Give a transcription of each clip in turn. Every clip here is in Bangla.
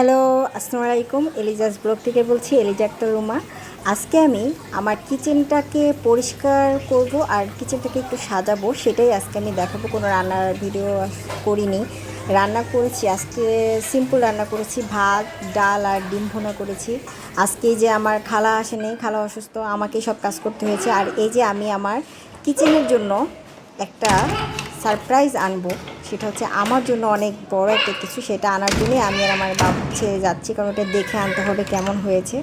হ্যালো, আসসালামু আলাইকুম। এলিজাস ব্লগ থেকে বলছি, এলিজা একটা রুমা। আজকে আমি আমার কিচেনটাকে পরিষ্কার করব আর কিচেনটাকে একটু সাজাবো, সেটাই আজকে আমি দেখাবো। কোনো রান্নার ভিডিও করিনি। রান্না করেছি, আজকে সিম্পল রান্না করেছি, ভাত, ডাল আর ডিম ভোনা করেছি। আজকে যে আমার খালা আসেনি খালা অসুস্থ, আমাকেই সব কাজ করতে হয়েছে। আর এই যে আমি আমার কিচেনের জন্য একটা সারপ্রাইজ আনব। সেটা হচ্ছে আমার জন্য অনেক বড় একটা কিছু সেটা আনার জন্যই আমি আর আমার বাবু ছেড়ে যাচ্ছি কারণ ওটা দেখে আনতে হবে কেমন হয়েছে।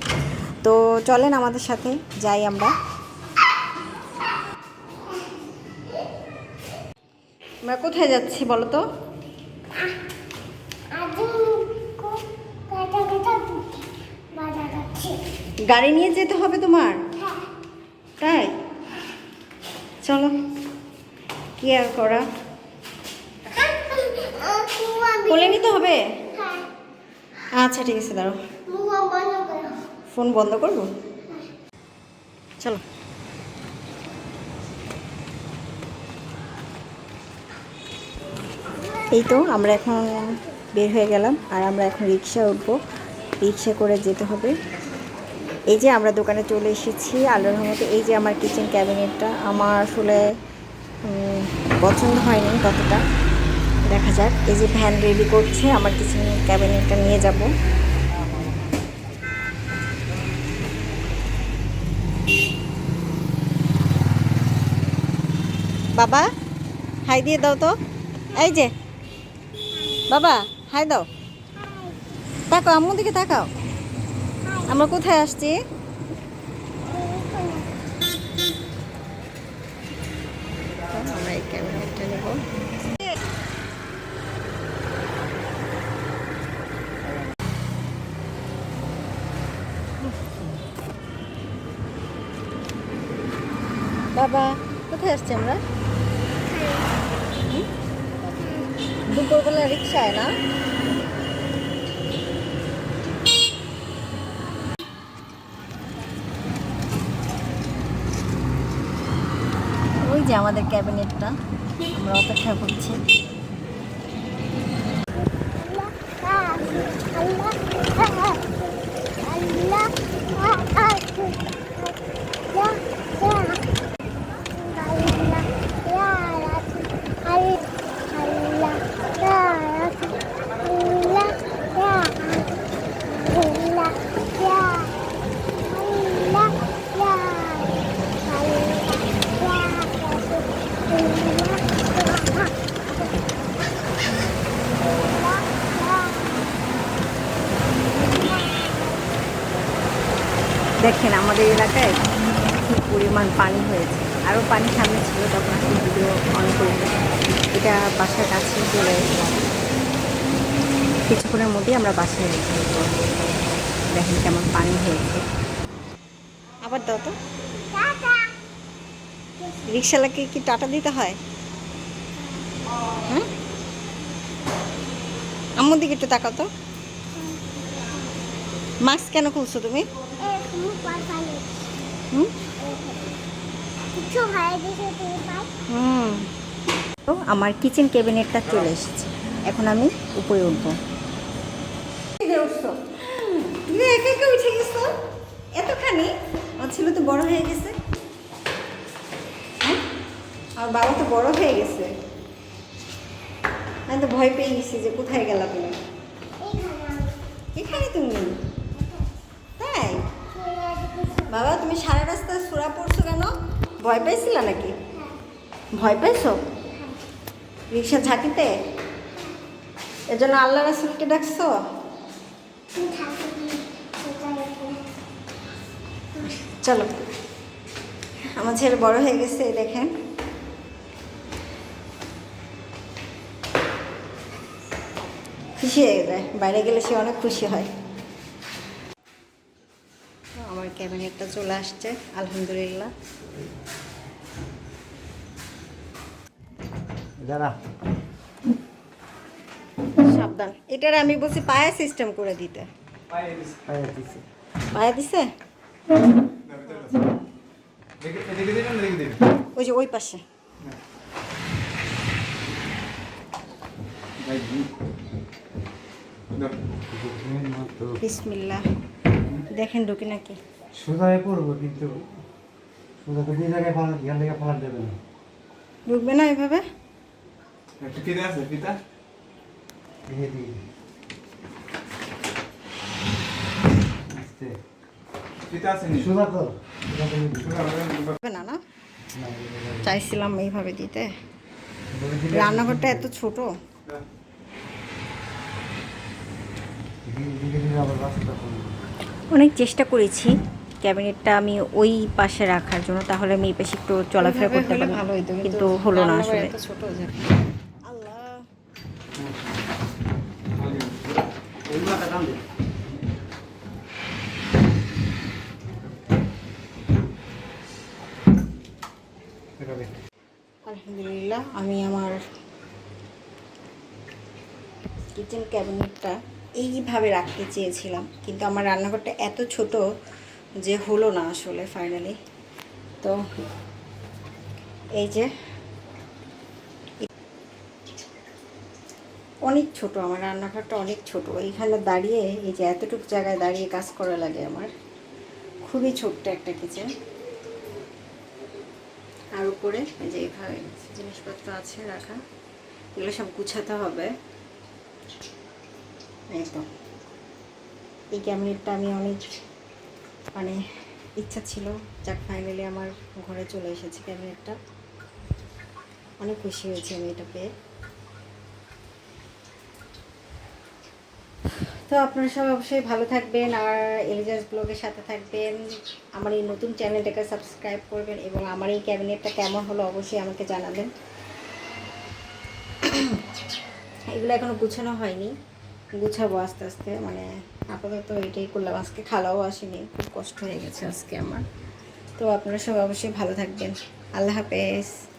তো চলেন আমাদের সাথে যাই আমরা। আমরা কোথায় যাচ্ছি বলো তো? গাড়ি নিয়ে যেতে হবে তোমার? তাই? চলো। কি আর করা? কোলে নিতে হবে? আচ্ছা ঠিক আছে দাঁড়ো ফোন বন্ধ করব? চলো। এই তো, আমরা এখন বের হয়ে গেলাম, আর আমরা এখন রিক্সা উঠবো। রিক্সা করে যেতে হবে। এই যে আমরা দোকানে চলে এসেছি, আল্লাহর রহমতে। এই যে আমার কিচেন ক্যাবিনেটটা আমার আসলে পছন্দ হয়নি কতটা দেখা যাক, এই যে ভ্যান রেডি করছে, আমার কিচেন ক্যাবিনেটটা নিয়ে যাব। বাবা, হাই দিয়ে দাও তো। এই যে, বাবা, হাই দাও। তাকাও, আম্মু দিকে তাকাও। আমরা কোথায় আসছি আমরা এই ক্যামেরাটা নেব বাবা কোথায় আসছি আমরা? দুপুরবেলা রিক্সায় না? ওই যে আমাদের ক্যাবিনেটটা আমরা অপেক্ষা করছি। দেখেন আমাদের এলাকায় কি পরিমাণ পানি হয়েছে। আরও পানি সামনে ছিল, তখন আসলে ভিডিও অন করিনি এটা বাসার কাছে চলে এসেছে। কিছুক্ষণের মধ্যেই আমরা দেবো দেখেন কেমন পানি হয়েছে। আবার দাও তো। রিক্সাওয়ালাকে কি টাটা দিতে হয়? হ্যাঁ আম্মুর দিকে একটু তাকাও তো। মাস্ক কেন খুলছো তুমি? হুম? তো আমার কিচেন ক্যাবিনেটটা চলে এসেছে। এখন আমি উপরে উঠবো। তুমি উঠে গেছো? এতখানি? আমার ছেলে তো বড় হয়ে গেছে? আর বাবা তো বড় হয়ে গেছে। আমি তো ভয় পেয়ে গেছি যে কোথায় গেলা তুমি? এখানে তুমি তাই বাবা তুমি সারা রাস্তায় সুরা পড়ছো কেন? ভয় পেয়েছিলা নাকি? ভয় পেয়েছ রিক্সা ঝাঁকিতে? এজন্য আল্লাহ রাসুলকে ডাকছো? চলো। আমার ছেলে বড় হয়ে গেছে দেখেন। খুশি হয়ে যায়। বাইরে গেলে সে অনেক খুশি হয়। ক্যাবিনেটটা চলে আসছে আলহামদুলিল্লাহ। সাবধান। এটার আমি বলছি পায়া সিস্টেম করে দিতে। পায়ে দিছে। ওই যে ওই পাশে। বিসমিল্লাহ। দেখেন ঢুকে নাকি। সোজায় পড়ব কিন্তু সোজা তো দুই জায়গায় পালান ইয়ার লেগে পালান যাবে না। ঢুকবে না এভাবে? একটা ফিতা আছে ফিতা দিয়ে দিয়ে না? না। চাইছিলাম এইভাবে দিতে। রান্নাঘরটা এত ছোট। অনেক চেষ্টা করেছি। ক্যাবিনেটটা আমি ওই পাশে রাখার জন্য তাহলে আমি এই পাশে একটু চলাফেরা করতে পারি কিন্তু হলো না আসলে। আলহামদুলিল্লাহ আমি আমার কিচেন ক্যাবিনেটটা এইভাবে রাখতে চেয়েছিলাম কিন্তু আমার রান্নাঘরটা এত ছোট যে হলো না আসলে ফাইনালি তো এই যে, অনেক ছোট আমার, রান্নাঘরটা অনেক ছোট। এইখানে দাঁড়িয়ে, এই যে এতটুকু জায়গায় দাঁড়িয়ে কাজ করা লাগে আমার। খুবই ছোট্ট একটা কিচেন আর উপরে যে এইভাবে জিনিসপত্র আছে রাখা, এগুলো সব গুছাতে হবে। এই তো। এই ক্যাবিনেটটা আমি অনেক মানে ইচ্ছা ছিল, যাক ফাইনালি আমার ঘরে চলে এসেছে ক্যাবিনেটটা অনেক খুশি হয়েছি আমি এটা পেয়ে। তো আপনারা সবাই অবশ্যই ভালো থাকবেন, আর এলিজাস ব্লগের সাথে থাকবেন। আমার এই নতুন চ্যানেলটাকে সাবস্ক্রাইব করবেন এবং আমার এই ক্যাবিনেটটা কেমন হলো অবশ্যই আমাকে জানাবেন। এগুলো এখনও গুছানো হয়নি। গুছাবো আস্তে আস্তে মানে আপাতত এটাই করলাম। আজকে খাওয়াও আসেনি, খুব কষ্ট হয়ে গেছে আজকে আমার। তো আপনারা সবাই অবশ্যই ভালো থাকবেন। আল্লাহ হাফেজ।